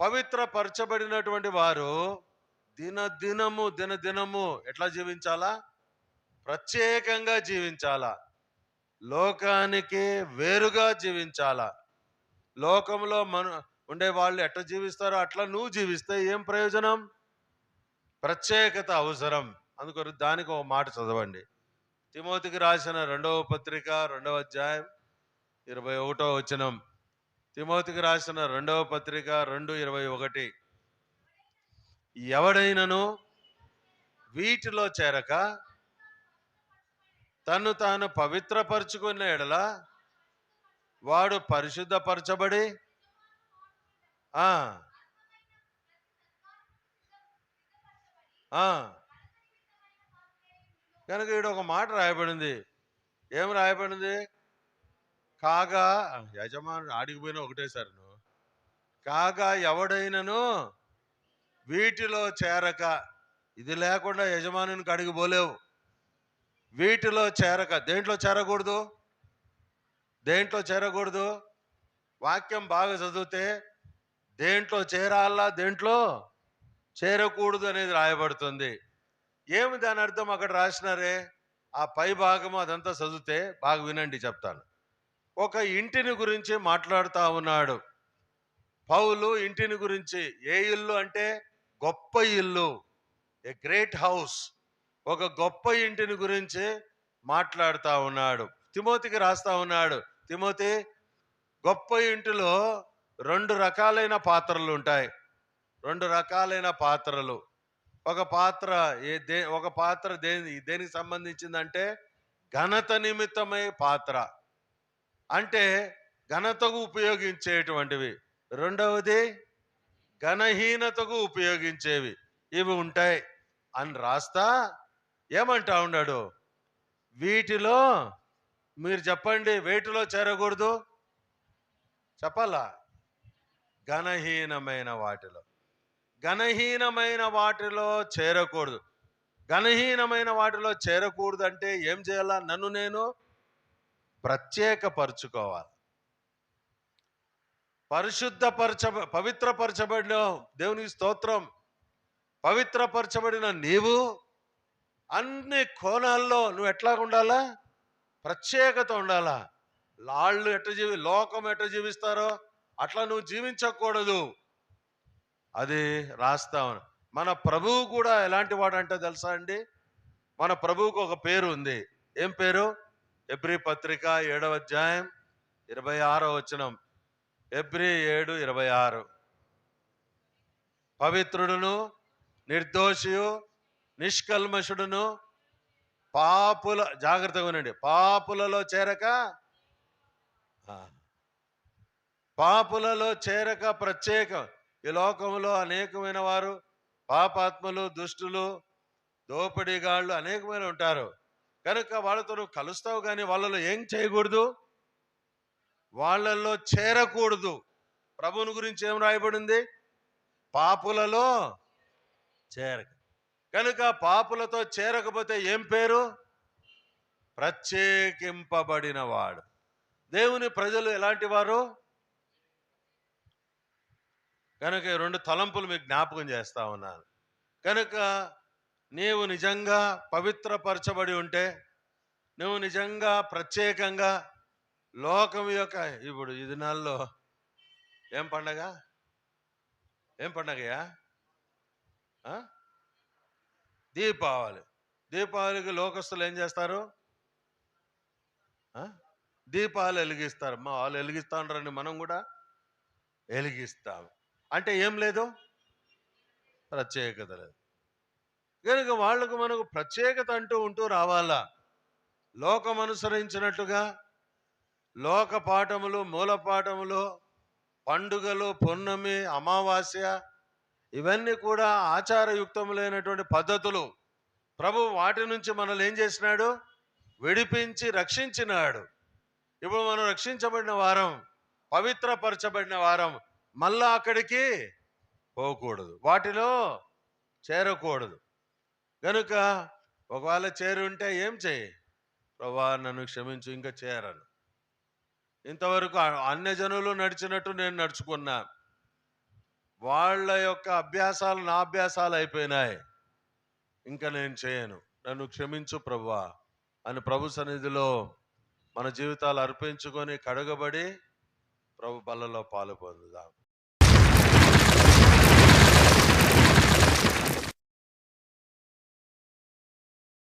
పవిత్రపరచబడినటువంటి వారు దినదినము దినదినము ఎట్లా జీవించాలా? ప్రత్యేకంగా జీవించాలా? లోకానికి వేరుగా జీవించాలా? లోకంలో మన ఉండే వాళ్ళు ఎట్లా జీవిస్తారో అట్లా నువ్వు జీవిస్తే ఏం ప్రయోజనం? ప్రత్యేకత అవసరం. అందుకొరకు దానికి ఒక మాట చదవండి. తిమోతికి రాసిన రెండవ పత్రిక రెండవ అధ్యాయం ఇరవై ఒకటో వచనం. తిమోతికి రాసిన రెండవ పత్రిక రెండు ఇరవై ఒకటి. ఎవడైనను వీటిలో చేరక తను తాను పవిత్రపరుచుకున్న ఎడల వాడు పరిశుద్ధపరచబడి కనుక ఇక్కడ ఒక మాట రాయబడింది. ఏం రాయబడింది? కాగా యజమాను ఆడిగిపోయినా ఒకటే సార్ నువ్వు. కాగా ఎవడైనను వీటిలో చేరక ఇది లేకుండా యజమానునికి అడిగిపోలేవు వీటిలో చేరక దేంట్లో చేరకూడదు? దేంట్లో చేరకూడదు? వాక్యం బాగా చదివితే దేంట్లో చేరాలా దేంట్లో చేరకూడదు అనేది రాయబడుతుంది. ఏమి దాని అర్థం అక్కడ రాసినారే? ఆ పై భాగము అదంతా చదివితే బాగా వినండి చెప్తాను. ఒక ఇంటిని గురించి మాట్లాడుతూ ఉన్నాడు. పౌలు ఇంటిని గురించి ఏ ఇల్లు అంటే గొప్ప ఇల్లు ఏ గ్రేట్ హౌస్ ఒక గొప్ప ఇంటిని గురించి మాట్లాడుతూ ఉన్నాడు. తిమోతికి రాస్తా ఉన్నాడు. తిమోతి గొప్ప ఇంటిలో రెండు రకాలైన పాత్రలు ఉంటాయి. రెండు రకాలైన పాత్రలు. ఒక పాత్ర ఏ దే ఒక పాత్ర దేని దేనికి సంబంధించిందంటే ఘనత నిమిత్తమై పాత్ర. అంటే ఘనతకు ఉపయోగించేటువంటివి. రెండవది ఘనహీనతకు ఉపయోగించేవి. ఇవి ఉంటాయి. అని రాస్తా ఏమంటా ఉన్నాడు? వీటిలో మీరు చెప్పండి వేటిలో చేరకూడదు? చెప్పాలా? ఘనహీనమైన వాటిలో. ఘనహీనమైన వాటిలో చేరకూడదు. ఘనహీనమైన వాటిలో చేరకూడదు అంటే ఏం చేయాలా? నన్ను నేను ప్రత్యేకపరచుకోవాలి. పరిశుద్ధపరచ పవిత్రపరచబడిన దేవునికి స్తోత్రం. పవిత్రపరచబడిన నీవు అన్ని కోణాల్లో నువ్వు ఎట్లా ఉండాలా? ప్రత్యేకత ఉండాలా? లాళ్ళు ఎట్లా జీవి లోకం ఎట్లా జీవిస్తారో అట్లా నువ్వు జీవించకూడదు. అది రాస్తావు మన ప్రభువు కూడా ఎలాంటి వాడు అంటే తెలుసా అండి? మన ప్రభువుకు ఒక పేరు ఉంది. ఏం పేరు? ఎబ్రి పత్రిక ఏడవ అధ్యాయం ఇరవై ఆరో వచనం. ఎబ్రి ఏడు ఇరవై ఆరు. పవిత్రుడును నిర్దోషియు నిష్కల్మషుడును పాపుల జాగ్రత్తగా ఉండండి పాపులలో చేరక పాపులలో చేరక ప్రత్యేకం. ఈ లోకంలో అనేకమైన వారు పాపాత్మలు దుష్టులు దోపిడీగాళ్ళు అనేకమైన ఉంటారు. కనుక వాళ్ళతో నువ్వు కలుస్తావు కానీ వాళ్ళలో ఏం చేయకూడదు? వాళ్ళల్లో చేరకూడదు. ప్రభువుని గురించి ఏం రాయబడింది? పాపులలో చేరక. కనుక పాపులతో చేరకపోతే ఏం పేరు? ప్రత్యేకింపబడిన వాడు దేవుని ప్రజలు ఎలాంటి వారు? కనుక ఈ రెండు తలంపులు మీకు జ్ఞాపకం చేస్తా ఉన్నాను. కనుక నీవు నిజంగా పవిత్రపరచబడి ఉంటే నువ్వు నిజంగా ప్రత్యేకంగా లోకం యొక్క ఇప్పుడు ఈ దినాల్లో ఏం పండగ? ఏం పండగయా దీపావళి. దీపావళికి లోకస్తులు ఏం చేస్తారు? దీపాలు వెలిగిస్తారు. మా వాళ్ళు వెలిగిస్తా ఉంటారని మనం కూడా. వెలిగిస్తాం అంటే ఏం లేదు? ప్రత్యేకత లేదు. కనుక వాళ్ళకు మనకు ప్రత్యేకత అంటూ ఉంటూ రావాలా? లోకం అనుసరించినట్టుగా లోక పాఠములు మూల పాఠములు పండుగలు పున్నమి అమావాస్య ఇవన్నీ కూడా ఆచారయుక్తములైనటువంటి పద్ధతులు. ప్రభు వాటి నుంచి మనల్ని ఏం చేసినాడు? విడిపించి రక్షించినాడు. ఇప్పుడు మనం రక్షించబడిన వారం పవిత్రపరచబడిన వారం మళ్ళా అక్కడికి పోకూడదు. వాటిలో చేరకూడదు. కనుక ఒకవేళ చేరి ఉంటే ఏం చేయి? ప్రభా నన్ను క్షమించు ఇంకా చేరను. ఇంతవరకు అన్యజనులు నడిచినట్టు నేను నడుచుకున్నా. వాళ్ళ యొక్క అభ్యాసాలు నా అభ్యాసాలు అయిపోయినాయి. ఇంకా నేను చేయను. నన్ను క్షమించు ప్రభువా అని ప్రభు సన్నిధిలో మన జీవితాలు అర్పించుకొని కడగబడి ప్రభు బల్లలో పాలు పొందుదాం.